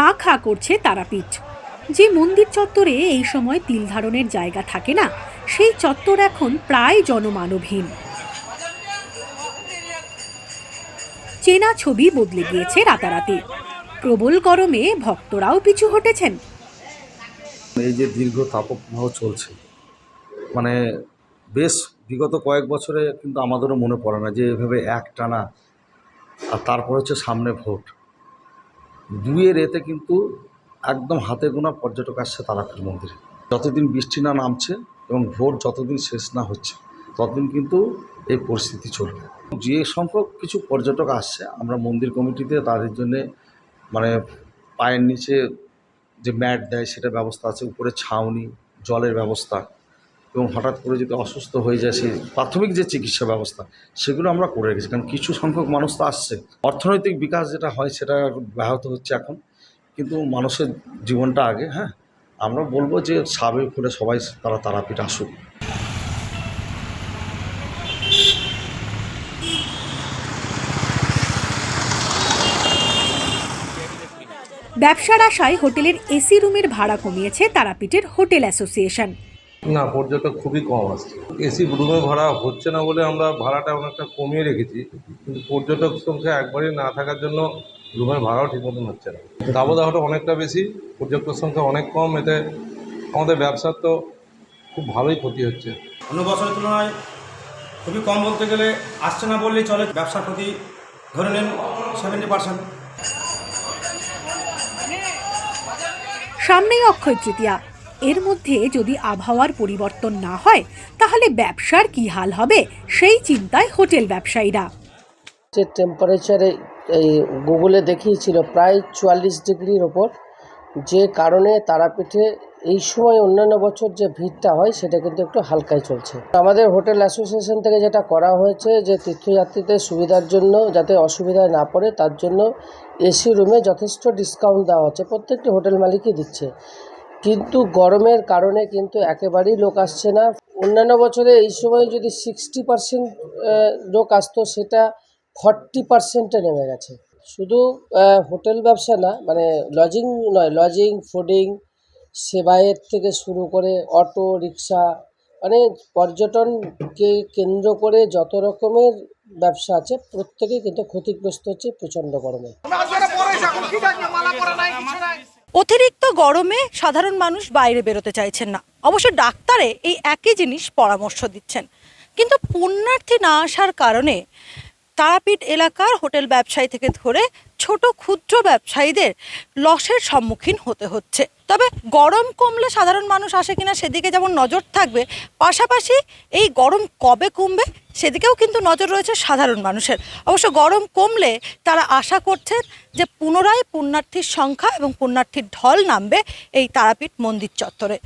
খাঁ খাঁ করছে তারাপীঠ। যে মন্দির চত্বরে এই সময় তিল ধারণের জায়গা থাকে না, সেই চত্বর এখন প্রায় জনমানবহীন। চেনা ছবি বদলে গিয়েছে রাতারাতি। প্রবল গরমে ভক্তরাও পিছু হটেছেন। এই যে দীর্ঘ তাপপ্রবাহ চলছে মানে বেশ বিগত কয়েক বছরে কিন্তু আমাদেরও মনে পড়ে না যে এভাবে এক টানা আর তারপর হচ্ছে সামনে ভোট। দুইয়ের এতে কিন্তু একদম হাতে গোনা পর্যটক আসছে তারাপীঠ মন্দিরে। যতদিন বৃষ্টি না নামছে এবং ভোট যতদিন শেষ না হচ্ছে, ততদিন কিন্তু এই পরিস্থিতি চলবে। যে সংখ্যক কিছু পর্যটক আসছে, আমরা মন্দির কমিটিতে তাদের জন্যে মানে পায়ের নিচে যে ম্যাট দেয় সেটা ব্যবস্থা আছে, উপরে ছাউনি, জলের ব্যবস্থা। এবং হঠাৎ করে যদি অসুস্থ হয়ে যায় সেই প্রাথমিক যে চিকিৎসা ব্যবস্থা, সেগুলো আমরা করে রেখেছি। কারণ কিছু সংখ্যক মানুষ তো আসছে। অর্থনৈতিক বিকাশ যেটা হয় সেটা ব্যাহত হচ্ছে এখন। কিন্তু মানুষের জীবনটা আগে হ্যাঁ? আমরা বলব যে স্বাভাবিক করে সবাই তারা তারাপীঠ আসুক। ব্যবসার আশায় হোটেলের এসি রুমের ভাড়া কমিয়েছে তারাপীঠের হোটেল অ্যাসোসিয়েশন। না পর্যটক খুবই কম আসছে এসি রুমে ভাড়া হচ্ছে না বলে আমরা ভাড়াটা অনেকটা কমিয়ে রেখেছি কিন্তু পর্যটক সংখ্যা একবারই না থাকার জন্য রুমের ভাড়াও ঠিক মতন হচ্ছে না। দাবদাহটা অনেকটা বেশি পর্যটক সংখ্যা অনেক কম এতে আমাদের ব্যবসার তো খুব ভালোই ক্ষতি হচ্ছে। অন্য বছরের তুলনায় খুবই কম বলতে গেলে আসছে না বললেই চলে ব্যবসার প্রতি ধরে নিন সেভেন্টি পার্সেন্ট সামনেই অক্ষয় তৃতীয়া। এর মধ্যে যদি আবহাওয়ার পরিবর্তন না হয়, তাহলে ব্যবসার কি হাল হবে? সেই চিন্তায় হোটেল ব্যবসায়ীরা। যে টেম্পারেচারে এই গুগলে দেখিয়েছিল প্রায় চুয়াল্লিশ ডিগ্রির ওপর। যে কারণে তারাপীঠে এই সময় অন্যান্য বছর যে ভিড়টা হয়, সেটা কিন্তু একটু হালকায় চলছে। আমাদের হোটেল অ্যাসোসিয়েশন থেকে যেটা করা হয়েছে, যে তীর্থযাত্রীদের সুবিধার জন্য যাতে অসুবিধায় না পড়ে, তার জন্য এসি রুমে যথেষ্ট ডিসকাউন্ট দেওয়া হচ্ছে। প্রত্যেকটি হোটেল মালিকই দিচ্ছে। কিন্তু গরমের কারণে কিন্তু একেবারেই লোক আসছে না। অন্যান্য বছরে এই সময় যদি সিক্সটি পার্সেন্ট লোক আসতো, সেটা ফর্টি পার্সেন্টে নেমে গেছে। শুধু হোটেল ব্যবসা না মানে লজিং নয় লজিং ফুডিং সেবায়ের থেকে শুরু করে অটো, রিক্সা মানে পর্যটনকে কেন্দ্র করে যত রকমের ব্যবসা আছে, প্রত্যেকেই কিন্তু ক্ষতিগ্রস্ত হচ্ছে প্রচণ্ড গরমে। অতিরিক্ত গরমে সাধারণ মানুষ বাইরে বেরোতে চাইছেন না। অবশ্য ডাক্তারে এই একই জিনিস পরামর্শ দিচ্ছেন। কিন্তু পুণ্যার্থী না আসার কারণে তারাপীঠ এলাকার হোটেল ব্যবসায়ী থেকে ধরে ছোট ক্ষুদ্র ব্যবসায়ীদের লসের সম্মুখীন হতে হচ্ছে। তবে গরম কমলে সাধারণ মানুষ আসে কিনা সেদিকে যেমন নজর থাকবে, পাশাপাশি এই গরম কবে কমবে সেদিকেও কিন্তু নজর রয়েছে সাধারণ মানুষের। অবশ্য গরম কমলে তারা আশা করছেন যে পুনরায় পুণ্যার্থীর সংখ্যা এবং পুণ্যার্থীর ঢল নামবে এই তারাপীঠ মন্দির চত্বরে।